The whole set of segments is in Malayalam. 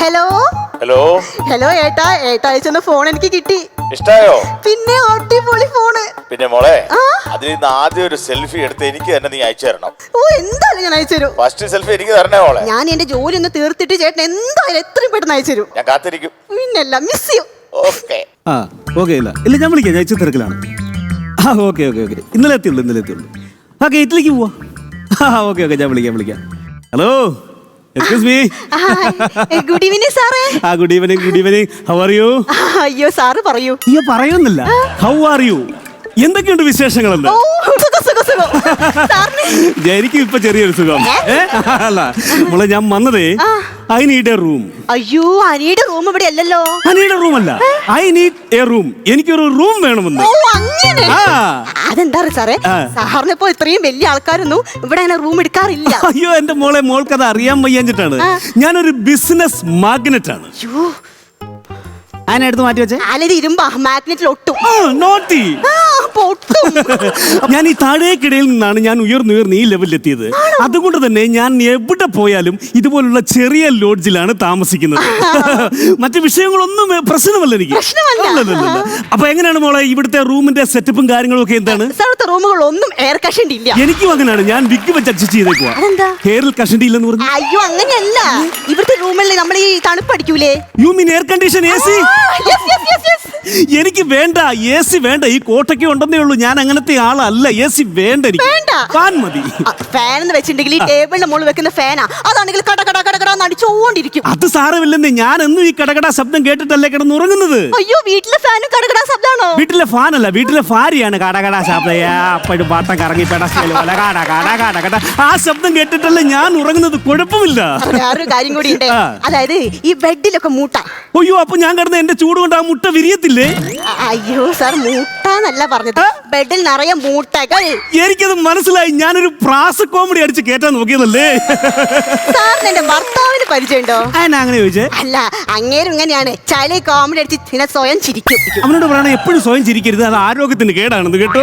ഹലോ ഹലോ ഹലോ ഏട്ടാ. ഏട്ടാ അയച്ചെന്ന ഫോൺ എനിക്ക് കിട്ടി. ഇഷ്ടായോ? പിന്നെ അടിപൊളി ഫോണ് പിന്നെ മോളെ? അതിൽ നിന്ന് ആദ്യം ഒരു സെൽഫി എടുത്ത് എനിക്ക് തന്നെ നീ അയച്ചു തരണം. ഓ എന്തായാലും ഞാൻ അയച്ചു തരും. ഫസ്റ്റ് സെൽഫി എനിക്ക് തരണേ മോളെ. ഞാൻ എന്റെ ജോലി ഒന്ന് തീർത്തിട്ട് ചേട്ടൻ എന്തായാലും എത്രയും പെട്ടെന്ന് അയച്ചു തരും. ഞാൻ കാത്തിരിക്കും. പിന്നല്ല മിസ് ചെയ്യും ഓക്കെ ആ ഓക്കെ ഇല്ല. ഇല്ല ഞാൻ വിളിക്കാം. ഞാൻ ഇച്ചിരി തിരക്കിലാണ്. ആ ഓക്കെ ഓക്കെ ഓക്കെ ഇന്നലെ എത്തിയുള്ളൂ ഇന്നലെ എത്തിയുള്ളൂ. ആ ഗേറ്റിലേക്ക് പോവാ. ആ ഓക്കെ ഓക്കെ ഞാൻ വിളിക്കാം വിളിക്കാം. Hello excuse me good evening സാറേ ആ good evening good evening how are you അയ്യോ സാറ് പറയൂ. അയ്യോ പറയുന്നില്ല. ഹൗ ആർ യു എന്തൊക്കെയുണ്ട് വിശേഷങ്ങളെന്ന്? സുഖം. സാറിന്? എനിക്കും ഇപ്പൊ ചെറിയൊരു സുഖം. ഏ? അല്ല മോളെ ഞാൻ വന്നതേ ഐ നീഡ് എ റൂം. അയ്യോ അനിയുടെ റൂം ഇവിടെ അല്ലല്ലോ. അനിയുടെ റൂം അല്ല ഐ നീഡ് എ റൂം. എനിക്കൊരു റൂം വേണമെന്ന്. ഓ അങ്ങനെ? ആ. അതെന്താ സാറേ? ആ. സാറിന് ഇപ്പൊ ഇത്രയും വലിയ ആൾക്കാരൊന്നും ഇവിടെ അങ്ങനെ റൂം എടുക്കാറില്ല. അയ്യോ എന്റെ മോളെ മോൾക്ക് അത് അറിയാൻ വയ്യാഞ്ഞിട്ടാണ്. ഞാനൊരു ബിസിനസ് മാഗ്നറ്റ് ആണ് അയ്യോ. അതിനെ എടുത്ത് മാറ്റി വെച്ചേ? അലരി ഇരുമ്പാ മാഗ്നറ്റിൽ ഒട്ടും. നോട്ടി ആ, പൊട്ടും. ഞാൻ ഈ താഴേക്കിടയിൽ നിന്നാണ് ഞാൻ ഉയർന്നുയർന്ന് ഈ ലെവലിൽ എത്തിയത് അതുകൊണ്ട് തന്നെ ഞാൻ എവിടെ പോയാലും ഇതുപോലുള്ള ചെറിയ ലോഡ്ജിലാണ് താമസിക്കുന്നത്. മറ്റു വിഷയങ്ങളൊന്നും പ്രശ്നമല്ല എനിക്ക്. പ്രശ്നമല്ല. അപ്പൊ എങ്ങനെയാണ് മോളെ ഇവിടുത്തെ റൂമിന്റെ സെറ്റപ്പും കാര്യങ്ങളും ഒക്കെ എന്താണ്? സ്ഥലത്തെ റൂമുകളൊന്നും എയർ കഷണ്ട് ഇല്ല. എനിക്കും അങ്ങനെയാണ് ഞാൻ വിഗ് വെച്ച് അഡ്ജസ്റ്റ് ചെയ്തേക്കുക? ഹെയറിൽ കഷണ്ടി ഇല്ലെന്ന് പറഞ്ഞു? അയ്യോ അങ്ങനെയല്ല. ഇവിടുത്തെ റൂമിൽ നമ്മൾ ഈ തണുപ്പടിക്കൂലേ you mean air condition A C. എനിക്ക് വേണ്ട എ സി വേണ്ട. ഈ കോട്ടയ്ക്ക് ഉണ്ടെന്നേ ഉള്ളൂ. ഞാൻ അങ്ങനത്തെ ആളല്ല. എ സി വേണ്ട. എനിക്ക് വേണ്ട. ഫാൻ മതി. ആ, ഫാൻ എന്ന് വെച്ചിട്ടുണ്ടെങ്കിൽ ഈ ടേബിളിന്റെ മുകളിൽ വെക്കുന്ന ഫാനാ അതാണെങ്കിൽ കട കട കട കട നടിച്ചോണ്ടിരിക്കും അത് സാരമില്ലെന്നേ. ഞാൻ എന്നും ഈ കടകട ശബ്ദം കേട്ടിട്ടല്ലേ കിടന്ന് ഉറങ്ങുന്നത്? അയ്യോ വീട്ടിലെ ഫാനും കടകട ശബ്ദമാണോ വീട്ടിലെ ഫാനല്ല വീട്ടിലെ ഭാര്യയാണ് കടകട ശബ്ദം. ഏ, അപ്പഴും പാട്ടം കറങ്ങി പോലെ കട കട കട കട. ആ ശബ്ദം കേട്ടിട്ടല്ലേ ഞാൻ ഉറങ്ങുന്നത്. കുഴപ്പമില്ല. വേറൊരു കാര്യം കൂടി ഉണ്ട്. ആ. അതായത് ഈ ബെഡിലൊക്കെ മൂട്ട. അയ്യോ അപ്പൊ ഞാൻ കിടന്ന് എന്റെ ചൂട് കൊണ്ട് ആ മുട്ട വിരിയത്തില്ലേ? അ- അയ്യോ സാർ മൂട്ടാന്നല്ല പറഞ്ഞത്. ബെഡിൽ നിറയെ മൂട്ടകൾ. എനിക്കത് മനസ്സിലായി. ഞാനൊരു പ്രാസ കോമഡി അടിച്ച് കേറ്റാൻ നോക്കിയതല്ലേ? പരിചയമുണ്ടോ? അങ്ങനെ ചോദിച്ചേ? അല്ല അങ്ങേരും ഇങ്ങനെയാണ്. ചളി കോമഡി അടിച്ച് പിന്നെ സ്വയം ചിരിക്കും. അവനോട് പറയണം എപ്പോഴും സ്വയം ചിരിക്കരുത്. അത് ആരോഗ്യത്തിന് കേടാണെന്ന് കേട്ടോ.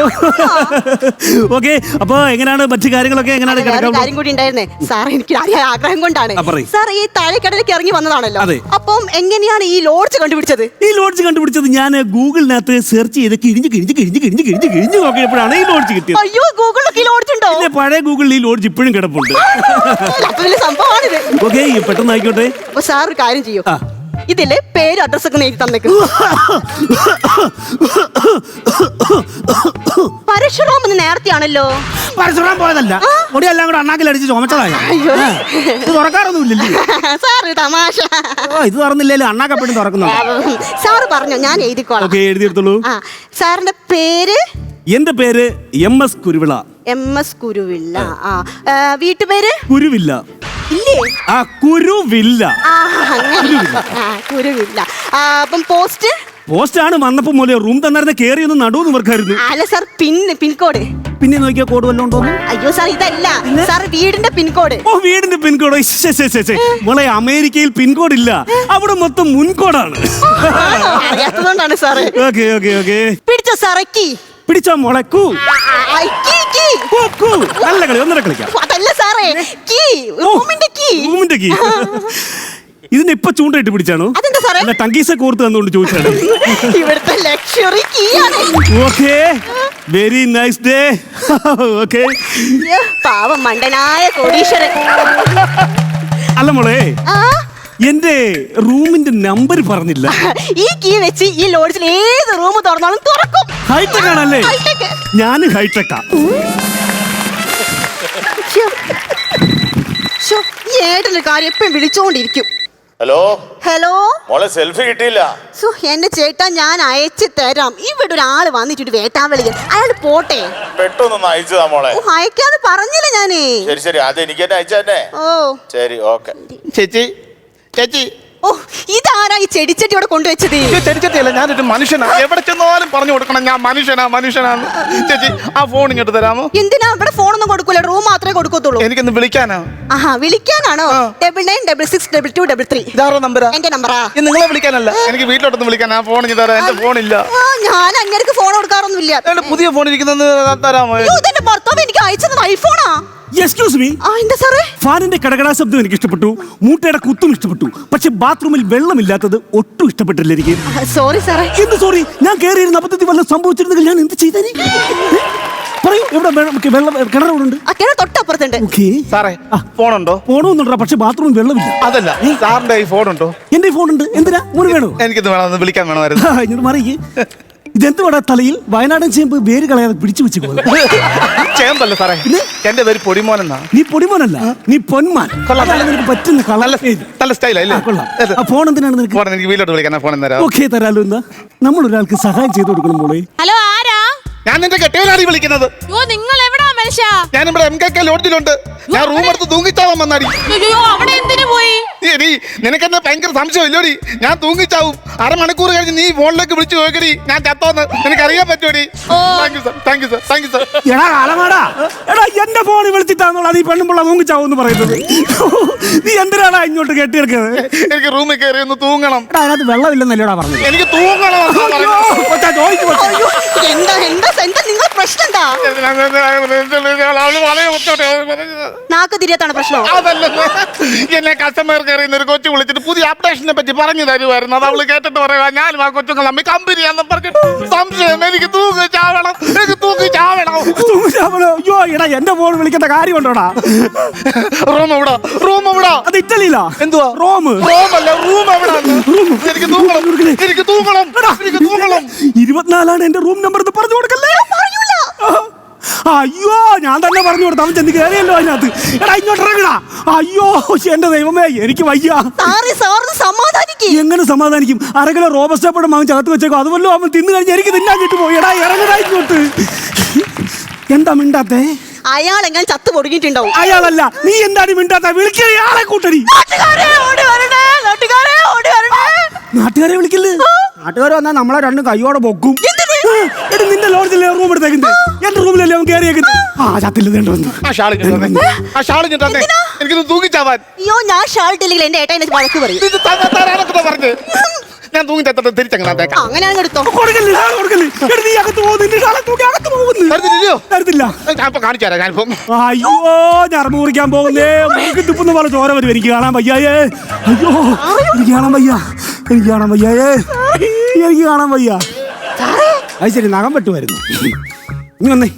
ഓക്കെ അപ്പൊ എങ്ങനെയാണ്? മറ്റു കാര്യങ്ങളൊക്കെ എങ്ങനെയാണ് കിടക്കാൻ കാര്യം കൂടി ഉണ്ടായിരുന്നേ. സാർ എനിക്ക് അറിയാൻ ആഗ്രഹം കൊണ്ടാണ്. ആ, പറയ്. സാർ ഈ താഴെക്കടലേക്ക് ഇറങ്ങി വന്നതാണല്ലോ. അതെ. അപ്പം എങ്ങനെയാണ് ഈ ലോഡ്ജ് കണ്ടുപിടിച്ചത്? ഈ ലോഡ്ജ് കണ്ടുപിടിച്ചത് ഞാൻ ഗൂഗിളിനകത്ത് സെർച്ച് ചെയ്ത് കിഴിഞ്ഞ് കിഴിഞ്ഞ് കിഴിഞ്ഞ് കിഴിഞ്ഞ് കിഴിഞ്ഞ് കിഴിഞ്ഞ് നോക്കിയപ്പോഴാണ് ഈ ലോഡ്ജ് കിട്ടിയത്. അയ്യോ ഗൂഗിളിലൊക്കെ ഈ ലോഡ്ജ് ഉണ്ടോ? പിന്നെ പഴയ ഗൂഗിളിൽ ഈ ലോഡ്ജ് ഇപ്പോഴും കിടപ്പുണ്ട്. അപ്പൊ വലിയ സംഭവമാണിത്. ഓക്കെ പെട്ടെന്ന് ആയിക്കോട്ടെ അപ്പൊ സാർ ഒരു കാര്യം ചെയ്യൂ. ആ. ഇതിൽ പേര് അഡ്രസ് ഒക്കെ എഴുതി തന്നേക്കും. പരശുറാം എന്ന് നേരത്തെയാണല്ലോ. പരശുറാൻ പോയതല്ല. മുടിയെല്ലാം കൂടെ അണ്ണാക്കിൽ അടിച്ച് ചുമച്ചതായ. അയ്യോ. ഇത് തുറക്കാറൊന്നുമില്ലല്ലേ? സാർ തമാശ. ഓ ഇത് തുറന്നില്ലല്ലോ അണ്ണാക്കപ്പെട്ട് തുറക്കുന്നു സാറ് പറഞ്ഞു ഞാൻ എഴുതിക്കോളാം. ഓക്കെ എഴുതിയെടുത്തോളൂ. ആ സാറിന്റെ പേര്? എന്റെ പേര് M S Kuruvilla. M S Kuruvilla ആ ആ, വീട്ടുപേര്? കുരുവില്ല. ഇല്ലേ? ആ കുരുവില്ല. ആ അങ്ങനെ. ആ കുരുവില്ല. ആ, അപ്പം പോസ്റ്റ്? പോസ്റ്റ് ആണ് വന്നപ്പോ മൂലം റൂം തന്നായിരുന്ന കേറി ഒന്ന് നടുവെന്ന് ഇവർക്കായിരുന്നു. അല്ല സാർ പിൻ പിൻകോഡ് പിന്നെ നോക്കിയാ കോഡ് വല്ലതും ഉണ്ടോന്ന് അയ്യോ സാർ ഇതല്ല. സാർ വീടിന്റെ പിൻകോഡ് ഓ വീടിന്റെ പിൻകോഡ് മോളെ അമേരിക്കയിൽ പിൻകോഡ് ഇല്ല. അവിടെ മൊത്തം മുൻകോഡാണ്? അറിയാത്തതുകൊണ്ടാണ് സാറ്. Okay okay okay. പിടിച്ചോ സാറേ കീ. പിടിച്ചോ മുളക്കൂ കൂ. ആ, ആ, കീ. ഓ കൂ. നല്ല കളി ഒന്നര കളിക്കാം. അതല്ല സാറേ കീ റൂമിന്റെ കീ. റൂമിന്റെ കീ. ഇതിന്റെ ഇപ്പൊ ചൂണ്ടയിട്ട് പിടിച്ചാണോ? അതെന്താ സാറേ? അല്ല ടങ്കീസ കോർത്ത് തന്നുകൊണ്ട് ചോദിച്ചാണ്. ഇവിടുത്തെ ലക്ഷറി കീ ആണ്. Okay. Very nice day okay. അയ്യോ, പാവം മണ്ടനായ കോടീശ്വരൻ. അല്ല മോളെ ആ? എന്റെ റൂമിന്റെ നമ്പർ പറഞ്ഞില്ല. ഈ കീ വെച്ച് ഈ ലോഡ്ജിൽ ഏത് റൂം തുറന്നാലും തുറക്കും. ഹൈടെക് ആണല്ലേ. ഞാൻ ഹൈടെക്കാ. ഏട്ടന്റെ കാര്യം എപ്പോഴും വിളിച്ചോണ്ടിരിക്കും. ഹലോ? ഹലോ? മോളെ സെൽഫി കിട്ടിയില്ല. സോ എന്റെ ചേട്ടാ ഞാൻ അയച്ചു തരാം. ഇവിടെ ഒരാൾ വന്നിട്ട് വേട്ടാവളിയൻ അയാൾ പോട്ടെ. പെട്ടെന്ന് അയച്ചതാ മോളെ. ഓ അയക്കാന്ന് പറഞ്ഞില്ല ഞാനേ. ശരി ശരി. അത് എനിക്ക് തന്നെ അയച്ചു തന്നെ ഓ. ശരി ഓക്കെ. ചേച്ചി ചേച്ചി ഓ ഇതാരാ ഈ ചെടിച്ചട്ടി ഇവിടെ കൊണ്ടുവച്ചത്? ഇത് ഞാൻ ഞാനൊരു മനുഷ്യനാ. എവിടെ ചെന്നാലും പറഞ്ഞു കൊടുക്കണം ഞാൻ മനുഷ്യനാ മനുഷ്യനാണ് ചേച്ചി ആ ഫോൺ ഇങ്ങോട്ട് തരാമോ? എന്തിനാ? ഇവിടെ ഫോണൊന്നും കൊടുക്കൂല റൂം മാത്രമേ കൊടുക്കത്തുള്ളൂ. എനിക്കൊന്ന് വിളിക്കാനാ? ആഹാ വിളിക്കാനാണോ. Double nine double six double two double three ഇതാറോ നമ്പരാ? എന്റെ നമ്പറാ. ഇത് നിങ്ങളെ വിളിക്കാനല്ല എനിക്ക് വീട്ടിലോട്ടൊന്ന് വിളിക്കാൻ ആ ഫോൺ ഇനി തരാം എന്റെ ഇല്ല. ആ, ഞാൻ അങ്ങേർക്ക് ഫോൺ കൊടുക്കാറൊന്നുമില്ല. പുതിയ ഫോൺ ഇരിക്കുന്നത് തരാമോ? അയ്യോ, ഇതെന്റെ ഭർത്താവ് എനിക്ക് അയച്ചത് ഐഫോണാ എക്സ്ക്യൂസ് മീ ആ എന്താ സാറേ? ഫാനിന്റെ കടകടാ ശബ്ദം എനിക്ക് ഇഷ്ടപ്പെട്ടു. മൂട്ടയുടെ കുത്തും ഇഷ്ടപ്പെട്ടു. പക്ഷെ ബാത്റൂമിൽ വെള്ളമില്ലാത്തത് ഒട്ടും ഇഷ്ടപ്പെട്ടില്ല എനിക്ക്. സോറി സാറേ. എന്ത് സോറി ഞാൻ കയറിയിരുന്ന അബദ്ധത്തിൽ വല്ലതും സംഭവിച്ചിരുന്നെങ്കിൽ ഞാൻ എന്ത് ചെയ്തേനെ? പറയൂ എവിടെ വെള്ളം വെള്ളം കിണർ എവിടെ ആ കിണർ തൊട്ടപ്പുറത്തുണ്ട്. ഓക്കേ. സാറേ ആ. ഫോണുണ്ടോ? പോണമെന്നുണ്ടാ പക്ഷെ ബാത്റൂമിൽ വെള്ളമില്ല. അതല്ല സാറിന്റെ ഈ എന്റെ ഫോൺ ഉണ്ട് എന്തിനാ? മോന് വേണോ? എനിക്കിത് വേണം ഒന്ന് വിളിക്കാൻ വേണമായിരുന്നു. മറിയേ ഇതെന്തുവാടാ തലയിൽ? വയനാടൻ ചേമ്പ് വേര് കളയാതെ പിടിച്ചു വെച്ചു ചേമ്പല്ല സാറേ. എന്റെ പേര് പൊടിമോൻ എന്നാ നീ പൊടിമോനല്ല നീ പൊന്മാൻ. കൊള്ളാം. അതാണ് നിനക്ക് പറ്റുന്ന കളർ. നല്ല സ്റ്റൈലാ ഇല്ലേ കൊള്ളാം. ആ ഫോൺ എന്തിനാണ് നിനക്ക്? ഫോൺ എനിക്ക് വീട്ടിലോട്ട് വിളിക്കാൻ ഫോൺ തരാം. ഓക്കെ തരാലോ എന്നാ. നമ്മൾ ഒരാൾക്ക് സഹായം ചെയ്തു കൊടുക്കണം മോളെ. ഹലോ ആരാ? ഞാൻ നിന്റെ കെട്ടിയവനാണ് വിളിക്കുന്നത്. ഓ നിങ്ങൾ എവിടാ മനുഷ്യ? ഞാൻ ഇവിടെ എം കെ കെ ലോഡ്ജിലുണ്ട് ഞാൻ റൂം എടുത്ത് തൂങ്ങിച്ചാവാൻ വന്നാടി. അയ്യോ അവിടെ എന്തിനു പോയി? എടി നിനക്കെന്നെ ഭയങ്കര സംശയം ഇല്ലോടി ഞാൻ തൂങ്ങിച്ചാവും അരമണിക്കൂർ കഴിഞ്ഞ് നീ ഫോണിലേക്ക് വിളിച്ചു നോക്കടി ഞാൻ ചത്തോന്ന് നിനക്ക് അറിയാൻ പറ്റുമോടി ഓ. Thank you sir thank you sir thank you sir എടാ കാലമാടാ എടാ എന്റെ ഫോൺ വിളിച്ചിട്ടാന്നുള്ള നീ പെണ്ണുമ്പിള്ള തൂങ്ങിച്ചാവെന്ന് പറയുന്നത് നീ എന്തിനാടാ ഇങ്ങോട്ട് കെട്ടിയെടുക്കുന്നത് എനിക്ക് റൂമിൽ കയറി ഒന്ന് തൂങ്ങണം എടാ അതിനകത്ത് വെള്ളമില്ലെന്നല്ലേടാ പറഞ്ഞു എനിക്ക് തൂങ്ങണം എന്നാ അയ്യോ, പറഞ്ഞത്. കൊച്ചാ, ചോദിക്ക് അയ്യോ എന്താ എന്താ എന്താ നിങ്ങളെ പ്രശ്നം എന്താ നാക്ക് തിരിയത്താണ് എന്നെ കസ്റ്റമർ കയറിയുന്ന ഒരു കൊച്ചു വിളിച്ചിട്ട് പുതിയ അപ്ഡേഷനെ പറ്റി പറഞ്ഞു തരുമായിരുന്നു. അത് അവൾ കേട്ടിട്ട് പറയുക ഞാനും ആ കൊച്ചുങ്ങൾ നമ്മി കമ്പനി എന്ന് പറഞ്ഞിട്ട് സംശയം. എനിക്ക് തൂങ്ങി ചാവണം. എനിക്ക് തൂങ്ങി ചാവണം? അയ്യോ എടാ എന്റെ ഫോൺ വിളിക്കേണ്ട കാര്യമുണ്ടോടാ റൂം എവിടാ? റൂം എവിടാ? അത് ഇറ്റലിയിലാ. എന്തുവാ? റോം. റൂം അല്ല റൂം എവിടാ എനിക്ക് തൂങ്ങണം. എനിക്ക് തൂങ്ങണം. എനിക്ക് തൂങ്ങണം. ഇരുപത്തിനാലാണ് എന്റെ റൂം നമ്പർ എന്ന് പറഞ്ഞു കൊടുക്കല്ലേ? അയ്യോ ഞാൻ തന്നെ പറഞ്ഞു കൊടുത്തു. അവൻ ചെന്ന് കയറിയല്ലോ അതിനകത്ത്. എടാ ഇങ്ങോട്ട് ഇറങ്ങടാ. അയ്യോ എന്റെ ദൈവമേ എനിക്ക് വയ്യ. സാറി സാറിന് സമാധാനിക്ക്. എങ്ങനെ സമാധാനിക്കും? അരകിലോ റോബസ്റ്റപ്പടം അവൻ ചകത്ത് വെച്ചേക്കോ. അതുപോലെ അവൻ തിന്നു കഴിഞ്ഞ് എനിക്ക് തിന്നാൻ കിട്ടു പോയി എടാ ഇറങ്ങടാ ഇങ്ങോട്ട്. എന്താ മിണ്ടാത്തേ? അയാൾ എങ്ങനെ ചത്തു പൊടുങ്ങിയിട്ടുണ്ടാവും. അയാളല്ല നീ എന്താണ് മിണ്ടാത്ത? വിളിക്കേ ആളെ കൂട്ടടി. നാട്ടുകാരെ വിളിക്കില്ലേ? നാട്ടുകാർ വന്നാൽ നമ്മളെ രണ്ടും കൈയോടെ പൊക്കും. എടി നിന്റെ ലോഡ്ജിലെ റൂം എടുത്തേക്കുന്നത് എന്റെ റൂമിലല്ലേ അവൻ കയറിയേക്കുന്നത് ആ. ചത്തില്ല ആ ഞെട്ടാന്നെ. ആ. എനിക്കൊന്ന് തൂങ്ങിച്ചാവാൻ. അയ്യോ ഞാൻ ഷാൾട്ടില്ലെങ്കിൽ എന്റെ ഏട്ടാ എന്നെ വഴക്ക് പറയും. ഇത് ത- തരാനൊക്കെ പറഞ്ഞു. ഞാൻ തൂങ്ങി തത്തിട്ട് തിരിച്ചങ്ങനെ തേക്കാം അങ്ങനെയാണെങ്കിൽ എടുത്തോ. കൊടുക്കല്ലേ ഷാൾ കൊടുക്കല്ലേ. എടി നീ അകത്ത് പോകുന്നു നിന്റെ തൂക്കി അകത്ത് പോകുന്നു. തരത്തില്ലയോ തരത്തില്ല. ഞാനിപ്പോ കാണിച്ചു തരാം ഞാനിപ്പം അയ്യോ ഞറമ്പ് മുറിക്കാൻ പോകുന്നേ. മുറുക്കി തുപ്പുന്ന പോലെ ചോര വരും. എനിക്ക് കാണാൻ വയ്യായേ. അയ്യോ എനിക്ക് കാണാൻ വയ്യ. എനിക്ക് കാണാൻ വയ്യായേ. എനിക്ക് കാണാൻ വയ്യ. അത് ശരി നഖം വെട്ടുമായിരുന്നു. ഇനി വന്നേ.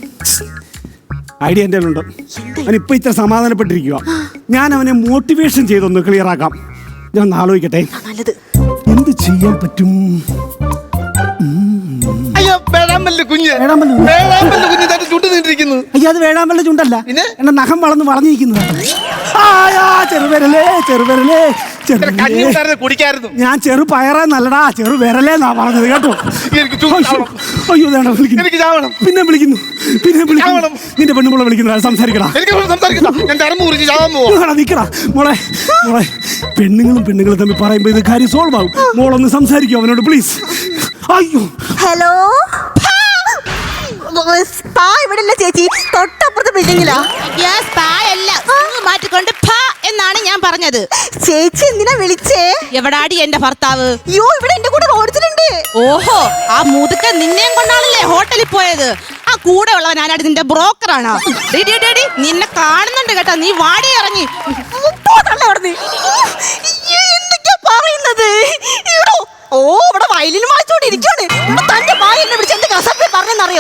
ഐഡിയ എന്റെ ഉണ്ട് അവൻ ഇപ്പൊ ഇത്ര സമാധാനപ്പെട്ടിരിക്കുക ഞാൻ അവനെ മോട്ടിവേഷൻ ചെയ്തൊന്ന് ക്ലിയർ ആക്കാം. ഞാൻ ഒന്ന് ആലോചിക്കട്ടെ. എന്ത് ചെയ്യാൻ പറ്റും? അയ്യോ കുഞ്ഞ്? കുഞ്ഞ് തന്നെ അയ്യോ അത് വേഴാമ്പലിന്റെ ചുണ്ടല്ല. പിന്നെ? എന്റെ നഖം വളർന്ന് വളഞ്ഞിരിക്കുന്നത്. ആയാ ചെറുവിരലേ ചെറുവിരലേ കഞ്ഞി ചെറുവിരലേ. ഉണ്ടായിരുന്നു കുടിക്കായിരുന്നു. ഞാൻ ചെറു പയറേ നല്ലടാ ചെറു വിരലേന്നാ പറഞ്ഞത് കേട്ടോ. എനിക്ക് ചൂട് അയ്യോ, ചാവണം. അയ്യോ വേണ്ട വിളിക്കുന്നു എനിക്ക് ചാവണം. പിന്നെ വിളിക്കുന്നു. പിന്നെ വിളിക്കുന്നു. നിന്റെ പെണ്ണുമ്പോൾ വിളിക്കുന്ന സംസാരിക്കടാ. എനിക്ക് കുറിച്ച് ചാവാൻ പോവാ. നിക്കടാ, നിക്കടാ. മോളെ മോളെ പെണ്ണുങ്ങളും പെണ്ണുങ്ങളും തമ്മിൽ പറയുമ്പോ ഇത് കാര്യം സോൾവ് ആവും. മോളൊന്ന് സംസാരിക്കും അവനോട് പ്ലീസ് അയ്യോ. ഹലോ സ്പാ ഇവിടെ ഇല്ല ചേച്ചി? തൊട്ടപ്പുറത്തെ ബിൽഡിങ്ങിലാ? മാറ്റിക്കൊണ്ട് എന്നാണ് ഞാൻ പറഞ്ഞത്. ചേച്ചി എന്തിനാ വിളിച്ചേ? എവിടാടി എന്റെ ഭർത്താവ്? അയ്യോ ഇവിടെ എന്റെ കൂടെ റോഡ്സിലുണ്ട് ഓഹോ ആ മുതുക്ക നിന്നെയും കൊണ്ടാണല്ലേ ഹോട്ടലിൽ പോയത്? ആ കൂടെ ഉള്ളവൻ ആരാടി? നിന്റെ ബ്രോക്കറാണോ? നിന്നെ കാണുന്നുണ്ട് കേട്ടോ. നീ വാടി ഇറങ്ങി. എന്തൊക്കെയാ പറയുന്നത്? ഓ ഇവിടെ വയലിൽ മാറ്റോണ്ടിരിക്കാണ് ഇരിക്കാണ് ഇവിടെ തന്റെ വായ എന്നെ വിളിച്ച് കസപ്പി കസപ്പെ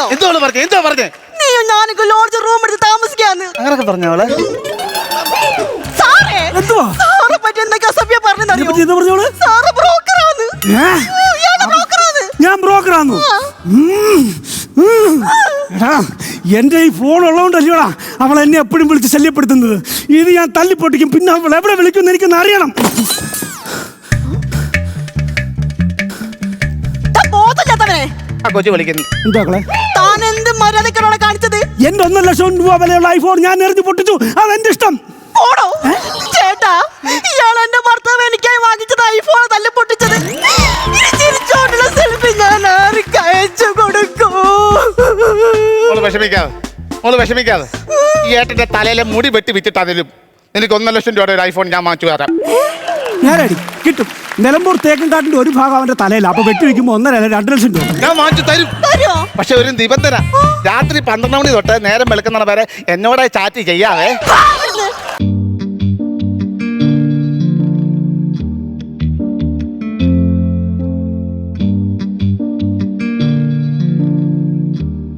പറഞ്ഞെന്നറിയോ എന്തോ പറഞ്ഞു? എന്തോ പറഞ്ഞു? നീയോ ഞാനൊക്കെ ലോഡ്ജ് റൂം എടുത്ത് താമസിക്കാന്ന്. അങ്ങനൊക്കെ പറഞ്ഞോളെ സാറേ എന്തുവാ? സാറെ പറ്റി എന്താ കസപ്യ പറഞ്ഞെന്നറിയോ ഇതിനെപ്പറ്റി എന്താ പറഞ്ഞോൾ സാറ് ബ്രോക്കറാന്ന്. ഏ? അയ്യോ, ഇയാൾ ബ്രോക്കറാന്ന്. ഞാൻ ബ്രോക്കറാന്നു. എന്റെ ഈ ഫോൺ ഉള്ളതുകൊണ്ടല്ലോടാ അവൾ എന്നെ എപ്പോഴും വിളിച്ച് ശല്യപ്പെടുത്തുന്നത്. ഇത് ഞാൻ തല്ലിപ്പൊട്ടിക്കും പിന്നെ അവൾ എവിടെ വിളിക്കുമെന്ന് എനിക്കൊന്ന് അറിയണം. ആ കൊച്ചു വിളിക്കുന്നു. എന്താ താൻ എന്ത് മര്യാദക്കാണ് കാണിച്ചത്? എന്റെ ഒന്നര ലക്ഷം രൂപ വിലയുള്ള ഐഫോൺ ഞാൻ എറിഞ്ഞു പൊട്ടിച്ചു. അത് എന്റെ ഇഷ്ടം? ഓടോ? ചേട്ടാ ഇയാൾ എന്റെ ഭർത്താവ് എനിക്കായി വാങ്ങിച്ചത് ഐഫോൺ തല്ലി പൊട്ടിച്ചത്. ഇനി ചിരിച്ചോണ്ടുള്ള സെൽഫി ഞാൻ ആർക്ക് അയച്ചു കൊടുക്കൂ? മോൾ വിഷമിക്കാതെ മോൾ വിഷമിക്കാതെ. ഈ ഏട്ടന്റെ തലയിലെ മുടി വെട്ടി വിറ്റിട്ടാണെങ്കിലും എനിക്ക് ഒന്നര ലക്ഷം രൂപയുടെ ഒരു ഐഫോൺ ഞാൻ വാങ്ങിച്ചു തരാം. ഞാനടി കിട്ടും. നിലമ്പൂർ തേക്കും കാട്ടിന്റെ ഒരു ഭാഗം അവന്റെ തലയില്ല അപ്പൊ വെട്ടിവെക്കുമ്പോ ഒന്നര അല്ല രണ്ട് ലക്ഷം രൂപ. ഞാൻ വാങ്ങിച്ചു തരും. പക്ഷെ ഒരു നിബന്ധന. രാത്രി പന്ത്രണ്ട് മണി തൊട്ട് നേരം വെളുക്കുന്ന വരെ എന്നോട് ചാറ്റ് ചെയ്യാവേ.